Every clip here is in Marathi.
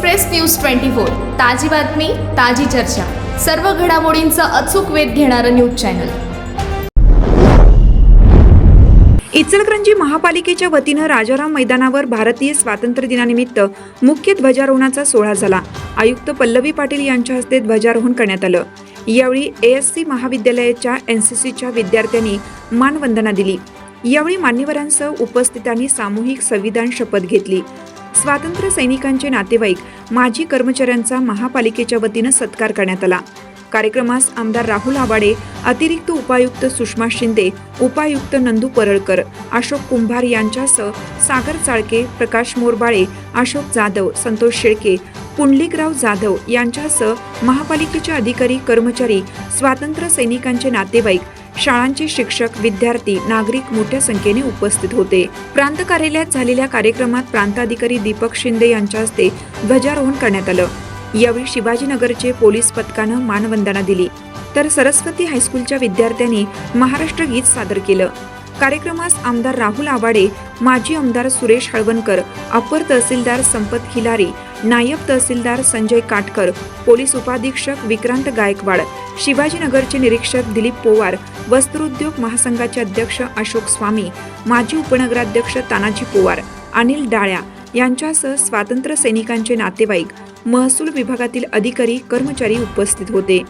Express news twenty four. ताजी बातमी ताजी चर्चा. सर्व घडामोडींचा अचूक वेध घेणारं न्यूज चॅनल. इचलकरंजी महापालिकेच्या वतीनं राजाराम मैदानावर भारतीय स्वातंत्र्य दिनानिमित्त मुख्य ध्वजारोहणाचा सोहळा झाला. आयुक्त पल्लवी पाटील यांच्या हस्ते ध्वजारोहण करण्यात आलं. यावेळी एएससी महाविद्यालयाच्या एनसीसीच्या विद्यार्थ्यांनी मानवंदना दिली. यावेळी मान्यवरांसह उपस्थितांनी सामूहिक संविधान शपथ घेतली. स्वातंत्र्य सैनिकांचे नातेवाईक माजी कर्मचाऱ्यांचा महापालिकेच्या वतीनं सत्कार करण्यात आला. कार्यक्रमास आमदार राहुल आबाडे अतिरिक्त उपायुक्त सुषमा शिंदे उपायुक्त नंदू परळकर अशोक कुंभार यांच्यासह सागर चाळके प्रकाश मोरबाळे अशोक जाधव संतोष शेळके पुंडलिकराव जाधव यांच्यासह महापालिकेचे अधिकारी कर्मचारी स्वातंत्र्य सैनिकांचे नातेवाईक शाळांचे शिक्षक विद्यार्थी नागरिक मोठ्या संख्येने उपस्थित होते. प्रांत कार्यालयात झालेल्या कार्यक्रमात प्रांताधिकारी दीपक शिंदे यांच्या हस्ते ध्वजारोहण करण्यात आलं. यावेळी शिवाजीनगरचे पोलीस पथकानं मानवंदना दिली. तर सरस्वती हायस्कूलच्या विद्यार्थ्यांनी महाराष्ट्र गीत सादर केलं. कार्यक्रमास आमदार राहुल आवाडे माजी आमदार सुरेश हळवणकर अपर तहसीलदार संपत खिलारी नायब तहसीलदार संजय काटकर पोलीस उपाधीक्षक विक्रांत गायकवाड शिवाजीनगरचे निरीक्षक दिलीप पोवार वस्त्रोद्योग महासंघाचे अध्यक्ष अशोक स्वामी माजी उपनगराध्यक्ष तानाजी पोवार अनिल डाळ्या यांच्यासह स्वातंत्र्य सैनिकांचे नातेवाईक महसूल विभागातील अधिकारी कर्मचारी उपस्थित होते.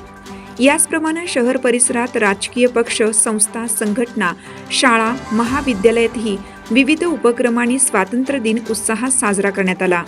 याचप्रमाणे शहर परिसरात राजकीय पक्ष संस्था संघटना शाळा महाविद्यालयातही विविध उपक्रमांनी स्वातंत्र्य दिन उत्साहात साजरा करण्यात आला.